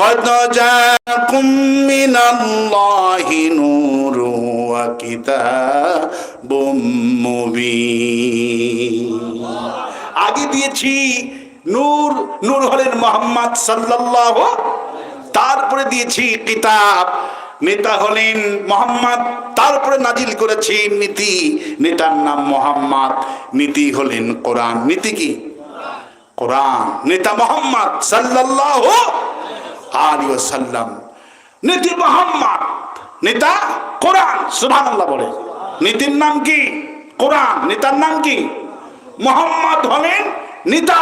قد جاءكم من الله نور وكتاب مبين আগে দিয়েছি নূর নূর হলেন মোহাম্মদ সাল্লাল্লাহ তারপরে দিয়েছি কিতাব নেতা হলেন মোহাম্মদ তারপরে নাজিল করেছি নীতি নেতার নাম মোহাম্মদ নীতি হলেন কোরআন নীতি কি কোরআন নেতা মোহাম্মদ সাল্লাল্লাহু আলাইহি ওয়াসাল্লাম। নীতি মোহাম্মদ, নেতা কোরআন, সুবহানাল্লাহ বলে। নীতির নাম কি? কোরআন, নেতার নাম কি? মোহাম্মদ হলেন নেতা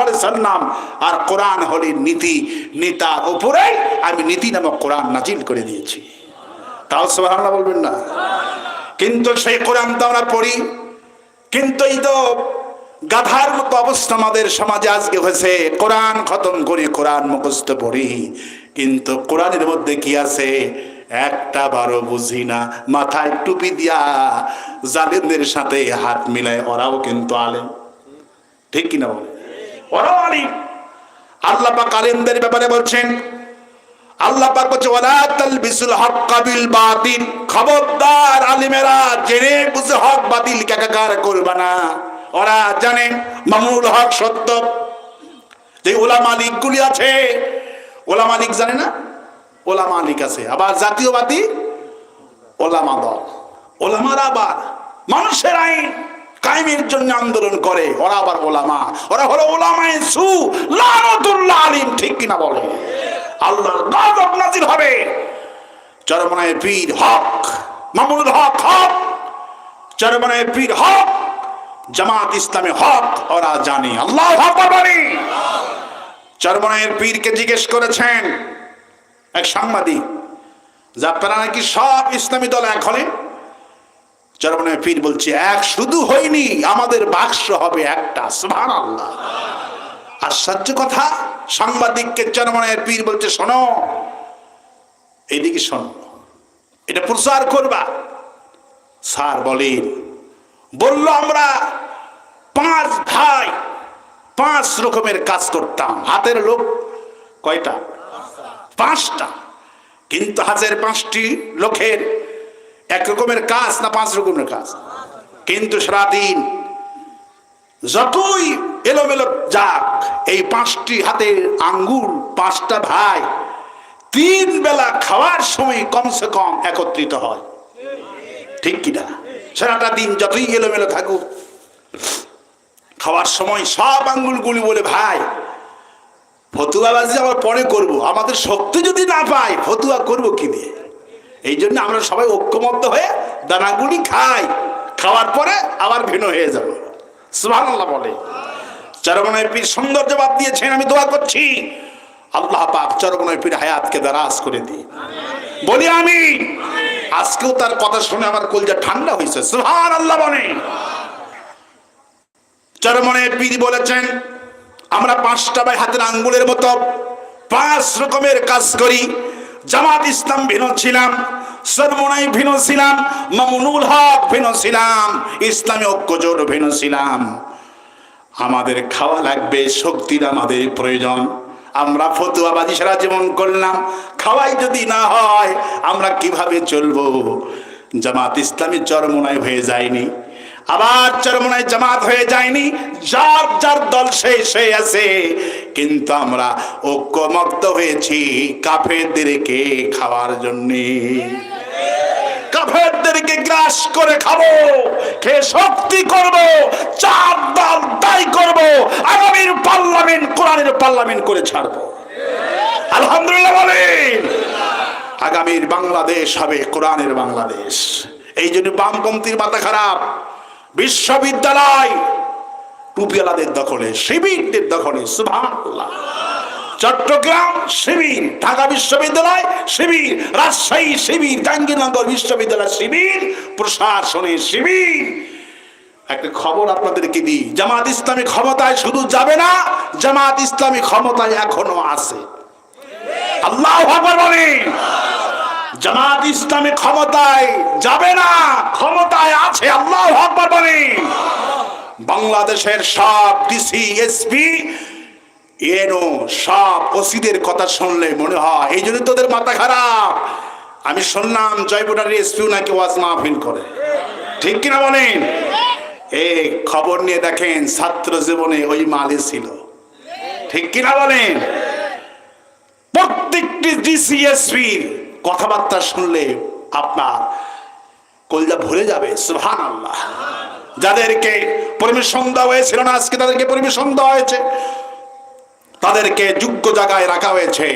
আলাইহি সাল্লাম আর কোরআন হলেন নীতি, নেতার উপরে আমি নীতি নামক কোরআন নাজিল করে দিয়েছি। তাও সুবহানাল্লাহ বলবেন না? কিন্তু সেই কোরআন তো আমরা পড়ি। কিন্তু এই তো গাধার মতো অবস্থা আমাদের সমাজে আজকে হয়েছে। কোরআন খতম করি, কোরআন মুখস্থ পড়ি। কিন্তু কোরআনের মধ্যে কি আছে? একটা বারো বুঝি না। মাথায় টুপি দিয়া জালেমদের সাথে হাত মিলায়, ওরাও কিন্তু আলেম। ঠিক কিনা বলে? ওরাও আলিম। আল্লাহ পাক আলেমদের ব্যাপারে বলছেন, আল্লাহ পাক বলছে, ওয়ালা তালবিসুল হক্কা বিল বাতিল। খবরদার আলিমেরা জেনে বুঝে হক বাতিল একাকার করবে না। ওরা জানে মামুনুল হক সত্য। যে ওলা মালিকগুলি আছে, ওলা মালিক জানে না? ওলা মালিক আছে। আবার জাতীয়বাদী ওলামা দল। ওলামারা আবার মানুষের আইন কায়েমের জন্য আন্দোলন করে। ওরা আবার ওলামা ওরা হলো ওলামায়ে সু। লানাতুল্লাহ আলিম, ঠিক কিনা বলে? আল্লাহর গজব নাজিল হবে। চরমনায় পীর হক, মামুনুল হক হক। চরমনায় পীর হক জামাত ইসলামে হক, ওরা জানে। আল্লাহ চরমনায়ের পীরকে জিজ্ঞেস করেছেন এক সাংবাদিক, যে আপনারা নাকি সব ইসলামী দল এক হলেন পীর বলছে, এক শুধু হয়নি, আমাদের বাক্স হবে একটা, সুবহানাল্লাহ। আশ্চর্য কথা, সাংবাদিককে চরমনের পীর বলছে, শোনো, এইদিকে শোনো, এটা প্রচার করবা। স্যার বলেন, বলল আমরা পাঁচ ভাই, পাঁচ রকমের কাজ করতাম। হাতের লোক কয়টা? পাঁচটা। কিন্তু হাতের পাঁচটি লোকের এক রকমের কাজ না পাঁচ রকমের কাজ? কিন্তু সারাদিন যতই এলোমেলো যাক, এই পাঁচটি হাতের আঙ্গুর পাঁচটা ভাই তিন বেলা খাওয়ার সময় কমসে কম একত্রিত হয়। ঠিক কিনা? সারাটা দিন যতই এলোমেলো থাকুক খাওয়ার সময় সব আঙ্গুল আঙ্গুলগুলি বলে ভাই ফতুয়াবাজি আমরা পরে করব। আমাদের শক্তি যদি না পাই ফতুয়া করব কি দিয়ে? এই জন্য আমরা সবাই ঐক্যমত্য হয়ে দানাগুলি খাই। খাওয়ার পরে আবার ভিন্ন হয়ে যাব। সুবহানাল্লাহ বলে। চরমনায় পীর সুন্দর জবাব দিয়েছেন আমি দোয়া করছি। আল্লাহ পাক চরমনায় পীর হায়াতকে দারাজ করে দিই বলি আমি আজকেও তার কথা শুনে আমার কলজা ঠান্ডা হয়েছে সুবহানাল্লাহ বলে। চরমনে পীর বলেছেন, আমরা পাঁচটা ভাই হাতের আঙ্গুলের মতো পাঁচ রকমের কাজ করি। জামাত ইসলাম ভিন্ন ছিলাম সরমনাই ভিন্ন ছিলাম, মামুনুল হক ভিন্ন ছিলাম, ইসলামী ঐক্যজোট ভিন্ন ছিলাম। আমাদের খাওয়া লাগবে, শক্তির আমাদের প্রয়োজন। আমরা ফতুয়াবাজি সারা জীবন করলাম, খাওয়াই যদি না হয়, আমরা কীভাবে চলবো? জামাত ইসলামী চরমনায় হয়ে যায়নি। আবার চরমনায় জামাত হয়ে যায়নি, যার যার দল সেই সেই আছে। কিন্তু আমরা ঐক্যমগ্ধ হয়েছি কাফেরদেরকে খাওয়ার জন্যে। কাফেরদেরকে গ্রাস করে খাব, খেয়ে শক্তি করব, চার দল তাই করব, আগামীর পার্লামেন্ট, কোরআনের পার্লামেন্ট করে ছাড়বো। আলহামদুলিল্লাহ বলেন, আগামীর বাংলাদেশ হবে কোরআনের বাংলাদেশ। এই জন্য বামপন্থীর মাথা খারাপ। বিশ্ববিদ্যালয়। টুপিওয়ালাদের দখলে, শিবিরদের দখলে, সুবহানাল্লাহ। চট্টগ্রাম শিবির, ঢাকা বিশ্ববিদ্যালয় শিবির, রাজশাহী শিবির, জাহাঙ্গীরনগর বিশ্ববিদ্যালয় শিবির, প্রশাসনের শিবির। একটা খবর আপনাদেরকে দিই, জামাত ইসলামী ক্ষমতায় শুধু যাবে না, জামাত ইসলামী ক্ষমতায় এখনও আছে। আল্লাহ বলেন। জামাত ইসলামী ক্ষমতায় যাবে না, ক্ষমতায় আছে আল্লাহ আকবার বাংলাদেশের সব ডিসি, এসপি এনো সব ওসিদের কথা শুনলে মনে হয়, এই জন্য তোদের মাথা খারাপ। আমি শুনলাম জয়পুরার এসপিও নাকি ওয়াজ মাহফিল করে। ঠিক কিনা বলেন? এই খবর নিয়ে দেখেন ছাত্র জীবনে ওই মালে ছিল। ঠিক কিনা বলেন? প্রত্যেকটি ডিসিএসপি কথাবার্তা শুনলে আপনার কলজা ভরে যাবে সুহান আল্লাহ যাদেরকে পরিবেশন দেওয়া হয়েছিল না, আজকে তাদেরকে পরিবেশন দেওয়া হয়েছে, তাদেরকে যোগ্য জায়গায় রাখা হয়েছে।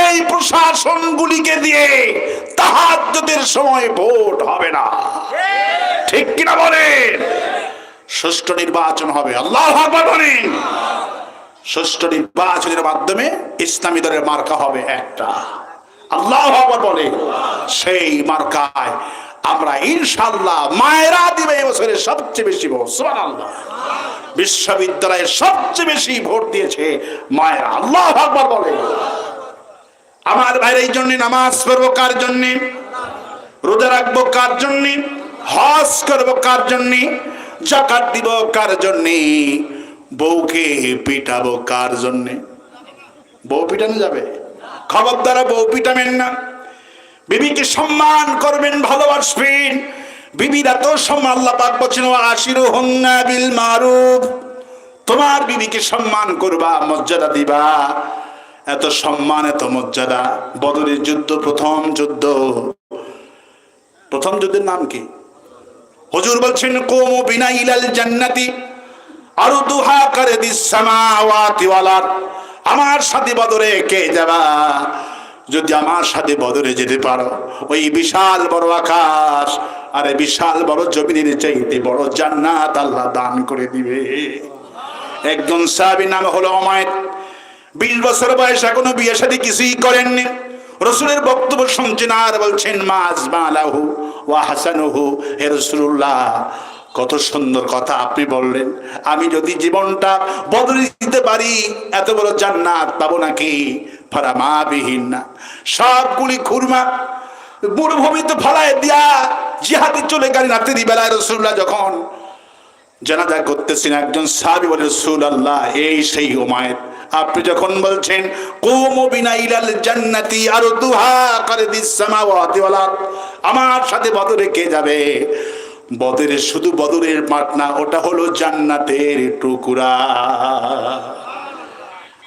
এই প্রশাসনগুলিকে দিয়ে তাহাজ্জুদের সময় ভোট হবে না। ঠিক কিনা বলেন? সুষ্ঠু নির্বাচন হবে। আল্লাহ বলেন। সুষ্ঠু নির্বাচনের মাধ্যমে ইসলামী দলের মার্কা হবে একটা। আল্লাহ বলে। সেই মার্কায় আমরা ইনশাল্লাহ মায়েরা দিবে এবছরে সবচেয়ে বেশি ভোট বিশ্ববিদ্যালয়ে সবচেয়ে বেশি ভোট দিয়েছে মায়েরা, আল্লাহ বলে। আমার ভাইয়ের এই জন্য নামাজ পড়ব কার জন্য? রোজা রাখব কার জন্য? হজ করব কার জন্য? জাকাত দিব কার জন্য? বউকে পিটাবো কার জন্য? বউ পিটানো যাবে? খবরদারা বউ পিটাবেন না। বিবিকে সম্মান করবেন, ভালোবাসবেন। বিবিরা তো সম্মান আল্লাহ পাক বলছেন আশিরু হন্না বিল তোমার বিবিকে সম্মান করবা, মর্যাদা দিবা। এত সম্মান, এত মর্যাদা। বদরের যুদ্ধ, প্রথম যুদ্ধ। প্রথম যুদ্ধের নাম কি? হজুর বলছেন, কোম বিনা ইলাল জান্নাতি আরও দুহা করে দিসামাওয়াতি ওয়ালার আমার সাথে বদরে কে যাবা? যদি আমার সাথে বদরে যেতে পারো, ওই বিশাল বড় আকাশ আরে বিশাল বড় জমিনের চাইতে বড় জান্নাত আল্লাহ দান করে দিবে। একজন সাহাবী নাম হলো অমায়ত বিশ বছর বয়স এখনও বিয়ে সাথে কিছুই করেননি। রসুলের বক্তব্য শুনছেন আর বলছেন, মাজ মালাহু ওয়া হাসানুহু হে রসুল্লাহ কত সুন্দর কথা আপনি বললেন। আমি যদি জীবনটা বদলে দিতে পারি, এত বড় জান্নাত পাবো নাকি? ফারামা বিহীন না সবগুলি খুরমা মরুভূমিতে ফলায় দিয়া জিহাদি চলে গেলেন রাত্রি বেলায় রসুল্লাহ যখন জানাজা করতেছেন একজন সাহাবি বলে রসুল আল্লাহ এই সেই ওমায়েত আপনি যখন বলছেন, কোমো বিনা জান্নাতি আর দুহা করে আরদ। আমার সাথে বদলে কে যাবে? বদরের শুধু বদরের মাঠ না, ওটা হলো জান্নাতের টুকুরা।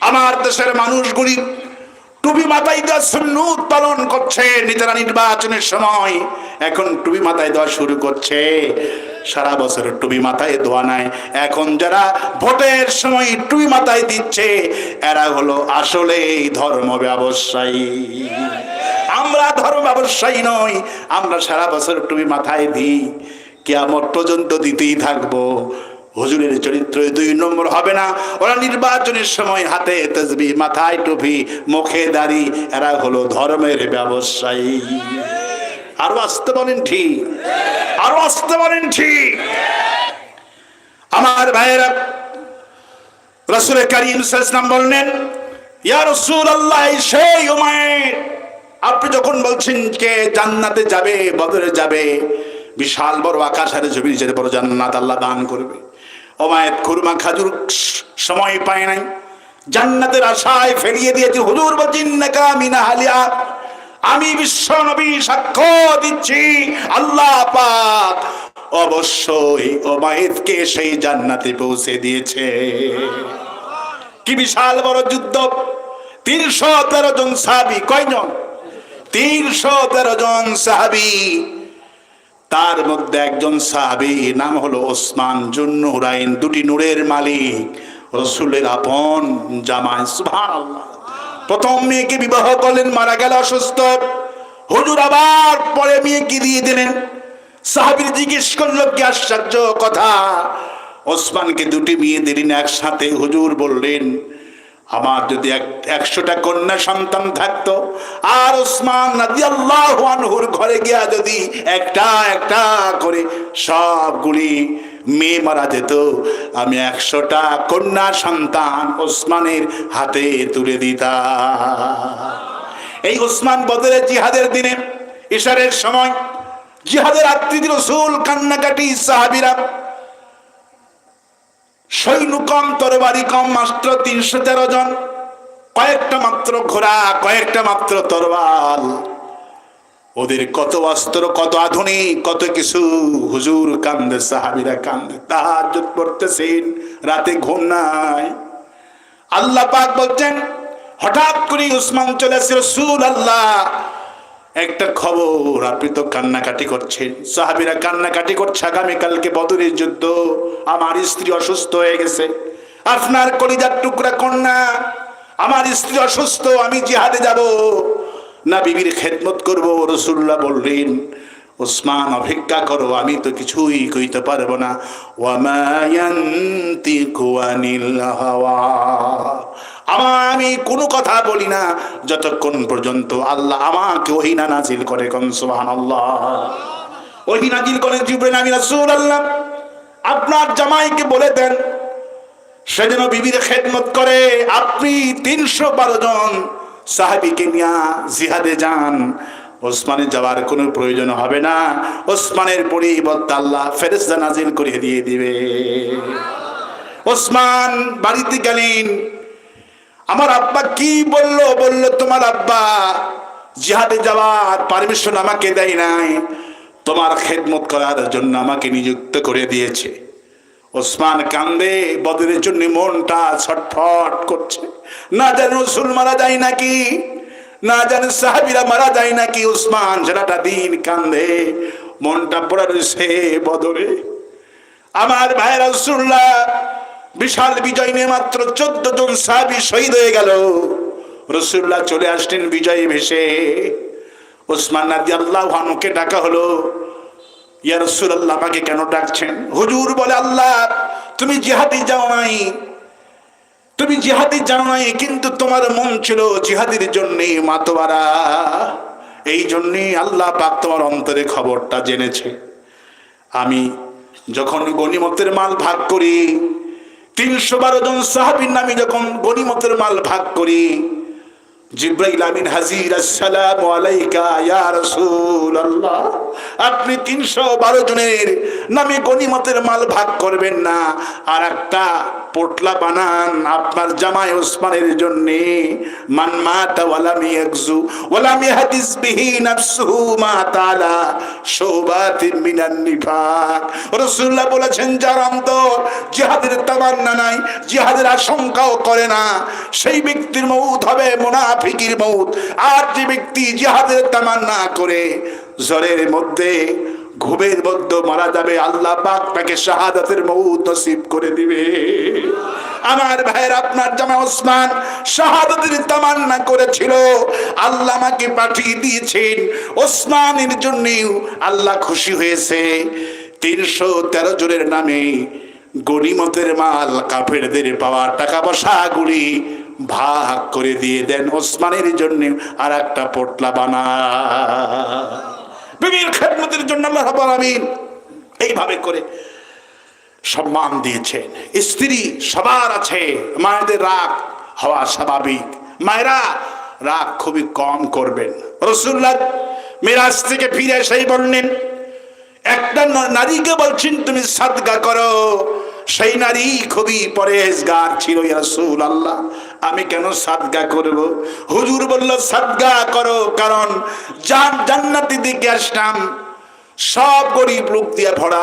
আমার দেশের মানুষগুলি টুপি মাথায় দেওয়া সুন্নুত পালন করছে, নিজেরা নির্বাচনের সময় এখন টুপি মাথায় দেওয়া শুরু করছে। সারা বছর টুপি মাথায় দেওয়া নাই। এখন যারা ভোটের সময় টুপি মাথায় দিচ্ছে, এরা হলো আসলে ধর্ম ব্যবসায়ী। আমরা ধর্ম ব্যবসায়ী নই, আমরা সারা বছর টুপি মাথায় দিই। কেমন পর্যন্ত দিতেই থাকব। হুজুরের চরিত্র দুই নম্বর হবে না। ওরা নির্বাচনের সময় হাতে তসবি মাথায় টুপি, মুখে দাড়ি, এরা হলো ধর্মের ব্যবসায়ী। আরও আসতে বলেন ঠিক। আরও আসতে বলেন ঠিক। আমার ভাইয়েরা, রসুল করিম সাল্লাম বললেন, ইয়া রসুল আল্লাহ সেই উমায়ের। আপনি যখন বলছেন কে জান্নাতে যাবে, বদরে যাবে বিশাল বড় আকাশ হারে জমি যেতে বড় জান্নাত আল্লাহ দান করবে। ওমায়েত খুরমা খাজুর সময় পায় নাই। জান্নাতের আশায় ফেরিয়ে দিয়েছে, হুজুর মিনা হালিয়া। আমি বিশ্ব নবী সাক্ষ্য দিচ্ছি, আল্লাহ পাক অবশ্যই ওমায়েতকে সেই জান্নাতে পৌঁছে দিয়েছে। কি বিশাল বড় যুদ্ধ! তিনশো তেরো জন সাহাবি, কয়জন? তিনশো তেরো জন সাহাবি তার মধ্যে একজন সাহাবি, নাম হলো ওসমান জুন্নুরাইন দুটি নূরের মালিক, রসুলের আপন জামাই প্রথম মেয়েকে বিবাহ করলেন, মারা গেল অসুস্থ। হুজুর আবার পরে মেয়েকে দিয়ে দিলেন। সাহাবির জিজ্ঞেস করল, কি আশ্চর্য কথা। ওসমানকে দুটি মেয়ে দিলেন, একসাথে হুজুর বললেন আমার যদি এক- একশোটা কন্যা সন্তান থাকতো, আর ওসমান আনহুর ঘরে গিয়া যদি একটা একটা করে সবগুলি মেয়ে মারা যেত, আমি একশোটা কন্যা সন্তান ওসমানের হাতে তুলে দিতাম। এই ওসমান বদরে জিহাদের দিনে, ইশারের সময়, জিহাদের আত্মীয় রসুল, কান্নাকাটি সাহাবিরা সৈন্য কম তরবারি কম মাত্র তিনশো তেরো জন। কয়েকটা মাত্র ঘোড়া, কয়েকটা মাত্র তরবাল ওদের কত অস্ত্র, কত আধুনিক, কত কিছু। হুজুর কান্দে, সাহাবিরা কান্দে তাহার পড়তেছেন, রাতে ঘুম নাই। আল্লাহ পাক বলছেন, হঠাৎ করে উসমান চলে আসছে রসুল আল্লাহ একটা খবর, আপনি তো কান্নাকাটি করছেন। সাহাবিরা কান্নাকাটি করছে আগামীকালকে বদরের যুদ্ধ। আমার স্ত্রী অসুস্থ হয়ে গেছে। আপনার কলিজার টুকরা কন্যা, আমার স্ত্রী অসুস্থ, আমি জিহাদে যাব। না, বিবির খেদমত করব রসুল্লাহ বললেন, ওসমান, অপেক্ষা করো, আমি তো কিছুই কইতে পারব না। ওয়ামায়ান্তিকু আনিল হাওয়া। আমার আমি কোনো কথা বলি না। যতক্ষণ পর্যন্ত আল্লাহ আমাকে ওহিনা নাজিল করে, কোন সুবহানাল্লাহ। ওহি নাজিল করে জিবরিল আমি রাসূলুল্লাহ। আপনার জামাইকে বলে দেন, সে যেন বিবির খেদমত করে। আপনি তিনশো বারো জন সাহাবিকে নিয়ে জিহাদে যান। ওসমানের যাওয়ার কোনো প্রয়োজন হবে না। ওসমানের পরিবর্তে আল্লাহ ফেরেস্তা নাজিল করে দিয়ে দিবে। ওসমান বাড়িতে গেলেন। আমার আব্বা কি বলল? বলল, তোমার আব্বা জিহাদে যাওয়ার পারমিশন আমাকে দেয় নাই। তোমার খেদমত করার জন্য আমাকে নিযুক্ত করে দিয়েছে। ওসমান কান্দে, বদরের জন্য মনটা ছটফট করছে। না জানে রসুল মারা যায় নাকি? না জানে সাহাবিরা মারা যায় নাকি? ওসমান সারাটা দিন কান্দে, মনটা পড়া রয়েছে বদরে। আমার ভাই রসুল্লাহ বিশাল বিজয় নিয়ে মাত্র চোদ্দ জন সাহাবি শহীদ হয়ে গেল। রসুল্লাহ চলে আসলেন বিজয় ভেসে। ওসমান নাদি আল্লাহ হানুকে ডাকা হলো। ইয়া রসুল্লাহ আমাকে কেন ডাকছেন? হুজুর বলে, আল্লাহ, তুমি জিহাদি যাও নাই। তুমি জিহাদি যাও নাই, কিন্তু তোমার মন ছিল জিহাদির জন্যে মাতোয়ারা। এই জন্যে আল্লাহ পাক তোমার অন্তরে খবরটা জেনেছে। আমি যখন গনিমতের মাল ভাগ করি তিনশো বারো জন সাহাবির নামে যখন গনিমতের মাল ভাগ করি জিব্রাইল আমিন হাজির, আসসালামু আলাইকা ইয়া রাসূলুল্লাহ। আপনি তিনশো বারো জনের নামে গনিমতের মাল ভাগ করবেন না। আর একটা পোটলা বানান আপনার জামাই ওসমানের জন্য। মান মাতা বিহি নাফসুহু শোবাতিন মিনান নিফাক। রাসূলুল্লাহ বলেছেন, যার অন্তর জিহাদের তামান্না নাই, জিহাদের আশঙ্কাও করে না। সেই ব্যক্তির মৌত হবে মুনাফিকির মৌত। আর যে ব্যক্তি জিহাদের তামান্না করে, জ্বরের মধ্যে, ঘুমের মধ্যে মারা যাবে, আল্লাহ পাক তাকে শাহাদাতের মৌত নসিব করে দিবে। আমার ভাইয়ের, আপনার জামা ওসমান শাহাদাতের তামান্না করেছিল। আল্লাহ আমাকে পাঠিয়ে দিয়েছেন। ওসমানের জন্য আল্লাহ খুশি হয়েছে। তিনশো তেরো জনের নামে গনিমতের মাল কাফেরদের পাওয়া টাকা পয়সা গুলি ভাগ করে দিয়ে দেন ওসমানের জন্য আর একটা পোটলা বানা। বিবির খেদমতের জন্য এইভাবে করে সম্মান দিয়েছেন। স্ত্রী সবার আছে, মায়েদের রাগ হওয়া স্বাভাবিক। মায়েরা রাগ খুবই কম করবেন। রসুল্লাহ মিরাজ থেকে ফিরে এসেই বললেন, একটা নারীকে বলছেন, তুমি সাদগা করো। সেই নারী খুবই পরেজগার ছিল রসুল আল্লাহ আমি কেন সাদগা করব? হুজুর বলল, সাদগা করো, কারণ জান, জান্নাতি দিকে আসলাম। সব গরিব লোক দিয়ে ভরা,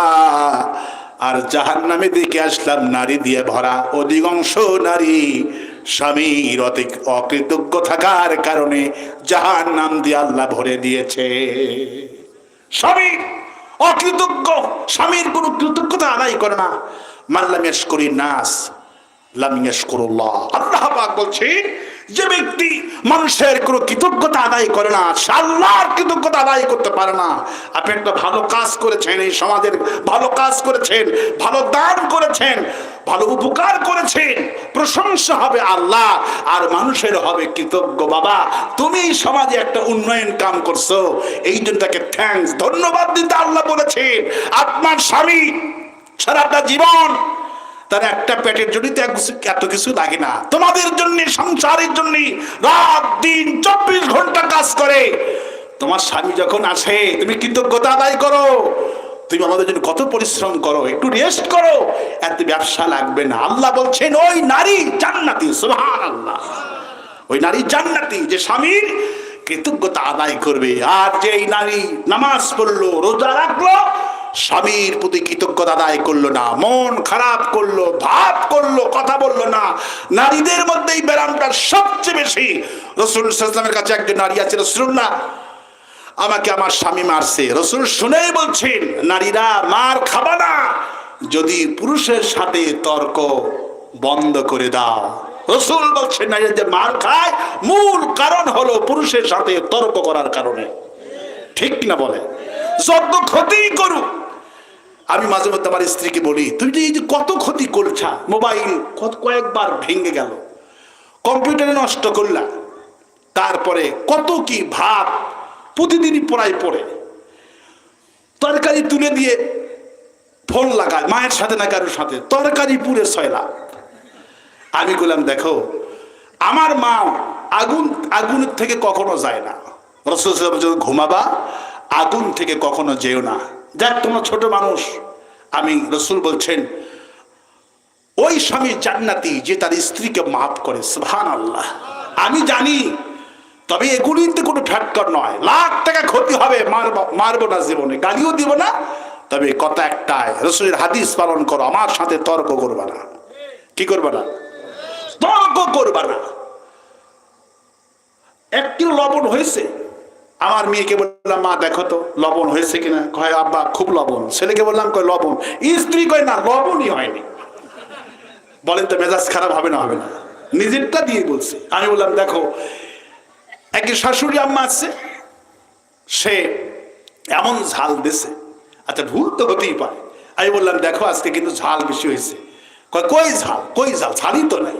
আর জাহান নামে দিকে আসলাম, নারী দিয়ে ভরা। অধিকাংশ নারী স্বামীর অতি- অকৃতজ্ঞ থাকার কারণে জাহান নাম দিয়ে আল্লাহ ভরে দিয়েছে। স্বামী অকৃতজ্ঞ, স্বামীর কোনো কৃতজ্ঞতা আদায় করে না। মাল্লামেশ করি নাস লামিয়াস করুল্লাহ আল্লাহ। পাক বলছেন যে ব্যক্তি মানুষের কোনো কৃতজ্ঞতা আদায় করে না, সে আল্লাহর কৃতজ্ঞতা আদায় করতে পারে না। আপনি একটা ভালো কাজ করেছেন, এই সমাজের ভালো কাজ করেছেন, ভালো দান করেছেন, ভালো উপকার করেছেন, প্রশংসা হবে আল্লাহ, আর মানুষের হবে কৃতজ্ঞ বাবা। তুমি এই সমাজে একটা উন্নয়ন কাম করছ, এই জন্য তাকে থ্যাঙ্কস ধন্যবাদ দিতে আল্লাহ বলেছেন। আপনার স্বামী সারাটা জীবন। তার একটা পেটের জন্য এত কিছু লাগে না। তোমাদের জন্য, সংসারের জন্য রাত, দিন, চব্বিশ ঘণ্টা কাজ করে। তোমার স্বামী যখন আসে, তুমি কৃতজ্ঞতা আদায় করো। তুমি আমাদের জন্য কত পরিশ্রম করো, একটু রেস্ট করো। এত ব্যবসা লাগবে না। আল্লাহ বলছেন, ওই নারী জান্নাতি সুবহান আল্লাহ ওই নারী জান্নাতি, যে স্বামীর কৃতজ্ঞতা আদায় করবে। আর যে এই নারী নামাজ পড়ল, রোজা রাখল স্বামীর প্রতি কৃতজ্ঞতা আদায় করল না, মন খারাপ করল, ভাব করল, কথা বলল না। নারীদের মধ্যে এই ব্যায়ামটা সবচেয়ে বেশি। রসুল কাছে একজন নারী আছে, রসুল্লাহ, আমাকে আমার স্বামী মারছে। রসুল শুনেই বলছেন, নারীরা মার খাবা না। যদি পুরুষের সাথে তর্ক বন্ধ করে দাও। রসুল বলছেন, নারীরা যে মার খায়, মূল কারণ হলো পুরুষের সাথে তর্ক করার কারণে। ঠিক না বলে? যত ক্ষতি করুক। আমি মাঝে মধ্যে আমার স্ত্রীকে বলি, তুমি যে এই যে কত ক্ষতি করছা, মোবাইল কত কয়েকবার ভেঙে গেল, কম্পিউটারে নষ্ট করলা, তারপরে কত কি ভাব, প্রতিদিনই পড়ায় পড়ে। তরকারি তুলে দিয়ে ফোন লাগায়, মায়ের সাথে না কারোর সাথে, তরকারি পুরে ছয় লাখ আমি বললাম, দেখো, আমার মা আগুন, আগুনের থেকে কখনো যায় না। রসুল ঘুমাবা আগুন থেকে কখনো যেও না। দেখ তোমার ছোট মানুষ, আমি রসুল বলছেন, ওই স্বামী জান্নাতি যে তার স্ত্রীকে মাফ করে সুবহান আল্লাহ আমি জানি, তবে এগুলিতে কোনো ফ্যাটকর নয়। লাখ টাকা ক্ষতি হবে, মারবো মারবো না জীবনে, গালিও দিব না। তবে কথা একটাই, রসুলের হাদিস পালন করো, আমার সাথে তর্ক করবা না। কি করবা না? তর্ক করবা না। এক লবণ হয়েছে আমার মেয়েকে বললাম, মা, দেখো তো, লবণ হয়েছে কিনা? কয়, আব্বা, খুব লবণ। ছেলেকে বললাম, কয়, লবণ। স্ত্রী কয়, না, লবণই হয়নি। বলেন তো, মেজাজ খারাপ হবে না হবে না। নিজেরটা দিয়ে বলছে। আমি বললাম, দেখো একই শাশুড়ি আম্মা আছে, সে এমন ঝাল দিছে আচ্ছা ভুল তো হতেই পারে। আমি বললাম, দেখো, আজকে কিন্তু ঝাল বেশি হয়েছে। কয়, কই ঝাল? কই ঝাল? ঝালই তো নাই।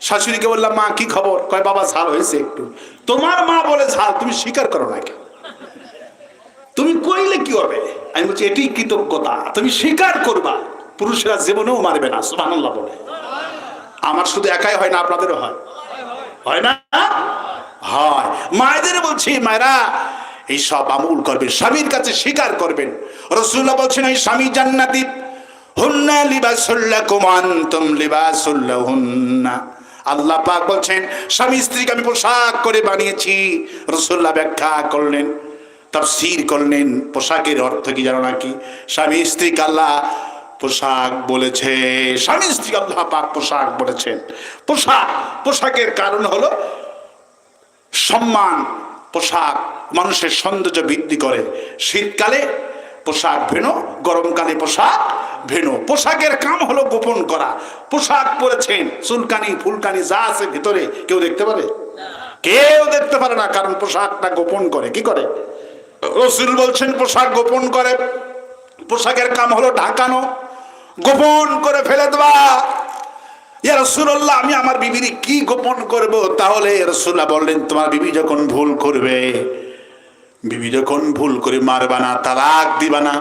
শাশুড়িকে বললাম, মা, কি খবর? কয়, বাবা, ঝাল হয়েছে একটু। তোমার মা বলে ঝাল, তুমি স্বীকার করো না কেন? তুমি কইলে কি হবে? আমি বলছি, এটি কৃতজ্ঞতা, তুমি স্বীকার করবা। পুরুষেরা জীবনেও মারবে না, সুবহানাল্লাহ বলে। আমার শুধু একাই হয় না, আপনাদেরও হয়। হয় না? হয়। মায়েদের বলছি, মায়েরা, এই সব আমুল করবেন, স্বামীর কাছে স্বীকার করবেন। রসুল্লাহ বলছেন, এই স্বামী জান্নাতি। হুন্না লিবাসুল্লাহ লিবাসুল্লাকুম আনতুম লিবাসুল্লাহুন্না আল্লাহ পাক বলছেন, স্বামী স্ত্রীকে আমি পোশাক করে বানিয়েছি। রসুল্লাহ ব্যাখ্যা করলেন, তাফসীর করলেন, পোশাকের অর্থ কি জানো নাকি? স্বামী স্ত্রীকে আল্লাহ পোশাক বলেছে, স্বামী স্ত্রী আল্লাহ পাক পোশাক বলেছেন। পোশাক, পোশাকের কারণ হলো সম্মান, পোশাক মানুষের সৌন্দর্য বৃদ্ধি করে। শীতকালে পোশাক ভেনো গরমকালে পোশাক ভেনো। পোশাকের কাম হলো গোপন করা। পোশাক পরেছেন, চুলকানি, ফুলকানি, যা আছে ভিতরে, কেউ দেখতে পারে? কেউ দেখতে পারে না, কারণ পোশাকটা গোপন করে। কি করে? রসুল বলছেন, পোশাক গোপন করে। পোশাকের কাম হলো ঢাকানো, গোপন করে ফেলে দেওয়া। আমি আমার বিবির কি গোপন করব? তাহলে রসুল্লাহ বললেন, তোমার বিবি যখন ভুল করবে বিবি যখন ভুল করে মারবা না, তালাক দিবা না,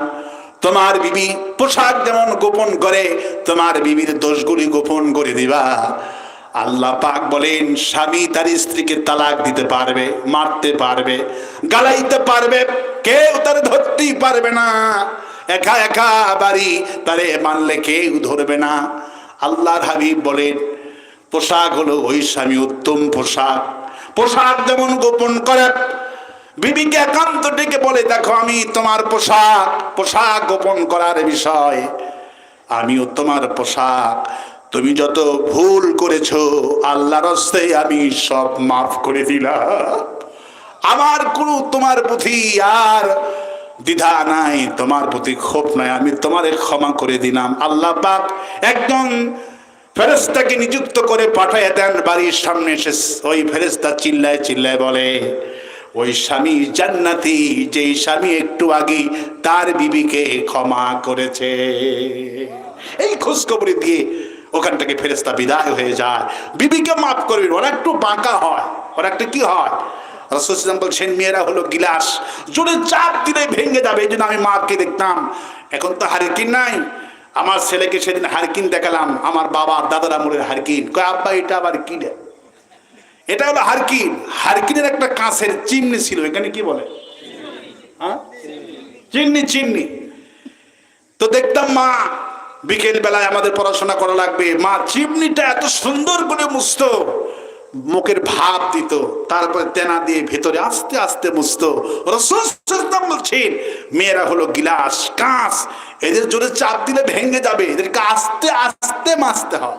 তোমার বিবি পোশাক যেমন গোপন করে, তোমার বিবির দোষগুলি গোপন করে দিবা। আল্লাহ পাক বলেন, স্বামী তার স্ত্রীকে তালাক দিতে পারবে, মারতে পারবে, গালাইতে পারবে, কেউ তার ধরতেই পারবে না। একা একা বাড়ি তারে মানলে কেউ ধরবে না। আল্লাহর হাবিব বলেন, পোশাক হলো ওই স্বামী উত্তম পোশাক। পোশাক যেমন গোপন করে বিবিকে একান্ত ডেকে বলে, দেখো, আমি তোমার পোশাক পোশাক গোপন করার বিষয়। আমিও তোমার পোশাক। তুমি যত ভুল করেছ, আল্লাহর হস্তে আমি সব মাফ করে দিলাম। আমার কোনো তোমার প্রতি আর দ্বিধা নাই, তোমার প্রতি ক্ষোভ নাই, আমি তোমারে ক্ষমা করে দিলাম। আল্লাহ পাক একজন ফেরেস্তাকে নিযুক্ত করে পাঠাইয়া দেন বাড়ির সামনে। এসে ওই ফেরেস্তা চিল্লায় চিল্লায় বলে ওই স্বামী জান্নাতি, যেই স্বামী একটু আগে তার বিবিকে ক্ষমা করেছে। এই খোঁজখবরি দিয়ে ওখান থেকে ফেরেস্তা বিদায় হয়ে যায়। বিবিকে মাফ করবেন ওরা একটু বাঁকা হয়। ওরা একটু কি হয়? বলছেন, মেয়েরা হলো গিলাস, জোরে চাপ দিলে ভেঙে যাবে। এই জন্য আমি মাকে দেখতাম। এখন তো হারিকিন নাই। আমার ছেলেকে সেদিন হারকিন দেখালাম, আমার বাবার দাদার আমলের হারকিন। কয়, আব্বা, এটা আবার কি এটা হলো হারকিন। হারকিনের একটা কাঁচের চিমনি ছিল, এখানে কি বলে? হ্যাঁ? Chimney chimney. তো দেখতাম মা বিকেল বেলায় আমাদের পড়াশোনা করা লাগবে। মা, চিমনিটা এত সুন্দর করে মুছত। মুখের ভাব দিত, তারপরে তেনা দিয়ে ভেতরে আস্তে আস্তে মুছত। রসুল সাল্লাল্লাহু বলছেন, মেয়েরা হলো গিলাস, কাঁচ। এদের জোরে চাপ দিলে ভেঙে যাবে। এদেরকে আস্তে আস্তে মাসতে হয়।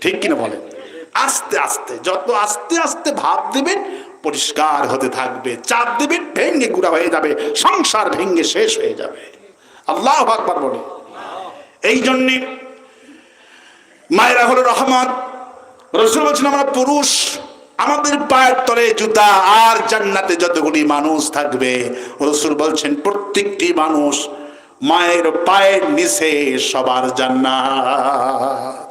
ঠিক কিনা বলেন? আস্তে আস্তে, যত আস্তে আস্তে ভাব দেবেন, পরিষ্কার হতে থাকবে, চাপ দেবেন ভেঙে গুড়া হয়ে যাবে, সংসার ভেঙে শেষ হয়ে যাবে। আল্লাহ আকবার বলে। এই জন্যে মায়েরা হলো রহমত। রসুল বলছেন, আমরা পুরুষ, আমাদের পায়ের তলে জুতা, আর জান্নাতে যতগুলি মানুষ থাকবে, রসুল বলছেন, প্রত্যেকটি মানুষ মায়ের পায়ের নিচে সবার জান্নাত।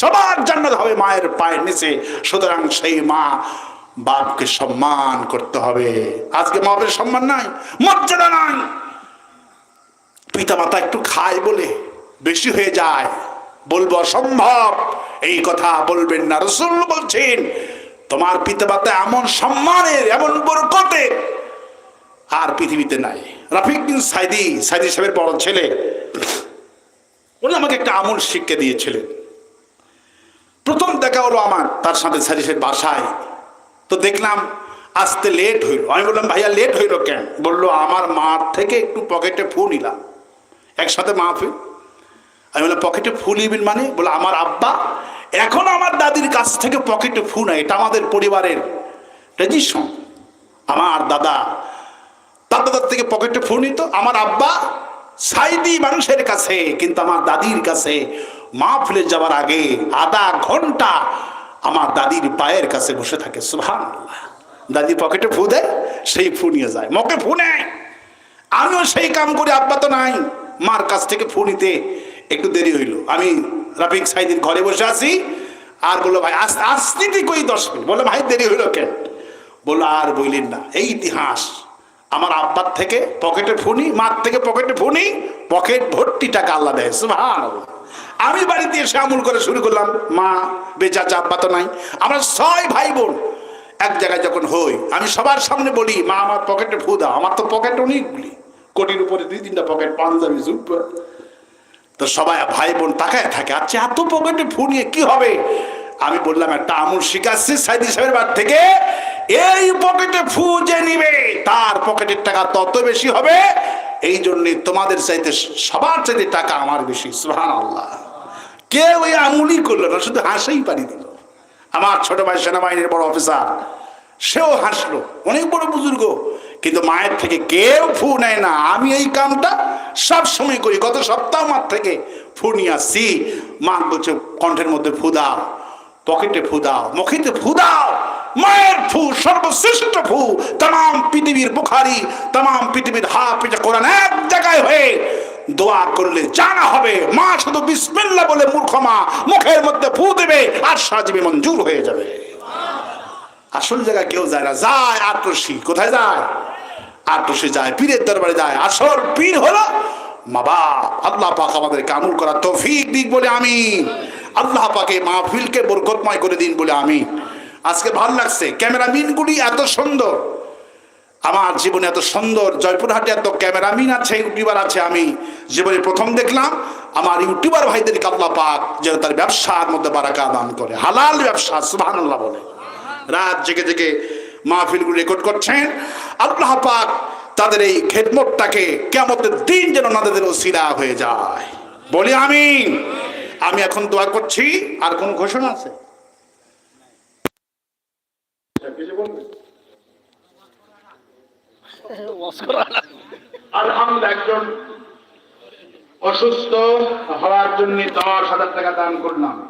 সবার জান্নাত হবে মায়ের পায়ের নিচে। সুতরাং সেই মা বাপকে সম্মান করতে হবে। আজকে মা বাপের সম্মান নাই, মর্যাদা নাই। পিতা মাতা একটু খায় বলে বেশি হয়ে যায়। বলব, অসম্ভব, এই কথা বলবেন না। রসুল বলছেন, তোমার পিতা মাতা এমন সম্মানের, এমন বরকতের আর পৃথিবীতে নাই। রাফিক বিন সাইদি সাইদি সাহেবের বড় ছেলে, উনি আমাকে একটা আমল শিক্ষা দিয়েছিলেন। দেখা হলো আমার, তার সাথে সারিসের বাসায়। তো দেখলাম, আসতে লেট হইল। আমি বললাম, ভাইয়া লেট হইল কেন? বলল, আমার মার থেকে একটু পকেটে ফু নিলাম। একসাথে মাহফিল আমি বললাম পকেটে ফু নিবেন মানে? বলে আমার আব্বা এখন আমার দাদির কাছ থেকে পকেটে ফু নেয়। এটা আমাদের পরিবারের ট্রেডিশন আমার দাদা, তার দাদার থেকে পকেটে ফু নিত। আমার আব্বা সাইদি মানুষের কাছে, কিন্তু আমার দাদির কাছে মাহফিলে যাওয়ার আগে আধা ঘণ্টা আমার দাদির পায়ের কাছে বসে থাকে সুহান দাদির পকেটে ফু দেয়, সেই ফু নিয়ে যায়। মকে ফু নেয়। আমিও সেই কাম করি, আব্বা তো নাই। মার কাছ থেকে ফু নিতে একটু দেরি হইল। আমি রাফিক সাইদির ঘরে বসে আছি। আর বলল, ভাই, আস আসতে কই দশ মিনিট? বলল, ভাই, দেরি হইল কেন? বলল, আর বললেন না। এই ইতিহাস। আমার আব্বার থেকে পকেটে ফুনি মার থেকে পকেটে ফুনি পকেট ভর্তি টাকা আল্লাহ দেয় সুভান আমি বাড়িতে এসে আমুল করে শুরু করলাম, মা বেচা আব্বা তো নাই। আমরা ছয় ভাই বোন এক জায়গায় যখন হই, আমি সবার সামনে বলি, মা, আমার পকেটে ফু দাও, আমার তো পকেট অনেকগুলি। কোটির উপরে দুই তিনটা পকেট, পাঞ্জাবি, জুব্বা। তো সবাই ভাই বোন তাকায় থাকে আচ্ছা এত পকেটে ফু নিয়ে কি হবে? আমি বললাম, একটা আমুল শিখাচ্ছি সাইদি সাহেবের বার থেকে এই পকেটে ফু যে নিবে। তার পকেটের টাকা তত বেশি হবে। এই জন্য তোমাদের চাইতে সবার চাইতে টাকা আমার বেশি। সুহান আল্লাহ কেউ এই আমুলই করল না, শুধু হাসেই পারি দিল। আমার ছোট ভাই সেনাবাহিনীর বড় অফিসার সেও হাসলো। অনেক বড় বুজুর্গ। কিন্তু মায়ের থেকে কেউ ফু নেয় না। আমি এই কামটা সব সময় করি। গত সপ্তাহ মার থেকে ফু নিয়ে আসছি। মা বলছে, কণ্ঠের মধ্যে ফু দাও পকেটে ফু দাও, মুখেতে ফু দাও। মায়ের ফু সর্বশ্রেষ্ঠ ফু তাম পৃথিবীর বুখারি তাম পৃথিবীর হা পিঠা কোরআন এক জায়গায় হয়ে দোয়া করলে জানা হবে, মা শুধু বিসমিল্লা বলে মূর্খ মা, মুখের মধ্যে ফু দেবে, আর সাজবে মঞ্জুর হয়ে যাবে। আসল জায়গায় কেউ যায় না, যায় আটরসি কোথায় যায়? আটরসি যায়, পীরের দরবারে যায়। আসল পীর হলো মা বাপ। আল্লাহ পাক আমাদের কামুল করা তৌফিক দিক বলে আমি আল্লাহ পাকে মাহফিলকে বরকতময় করে দিন বলে আমি আজকে ভালো লাগছে। ক্যামেরামিনগুলি এত সুন্দর। আমার জীবনে এত সুন্দর। জয়পুরহাটে এত ক্যামেরামিন আছে, ইউটিউবার আছে, আমি জীবনে প্রথম দেখলাম। আমার ইউটিউবার ভাইদেরকে আল্লাহ পাক যেন তার ব্যবসার মধ্যে বারাকা দান করে। হালাল ব্যবসা সুবাহ বলে। রাত জেগে জেগে মাহফিলগুলো রেকর্ড করছেন। আল্লাহ পাক তাদের এই খেদমতটাকে কেমতের দিন যেন ওনাদের ওসিলা হয়ে যায়। বলি আমি আমি এখন দোয়া করছি। আর কোন ঘোষণা আছে? আলহামদুলিল্লাহ একজন অসুস্থ হওয়ার জন্য দশ হাজার টাকা দান করলাম।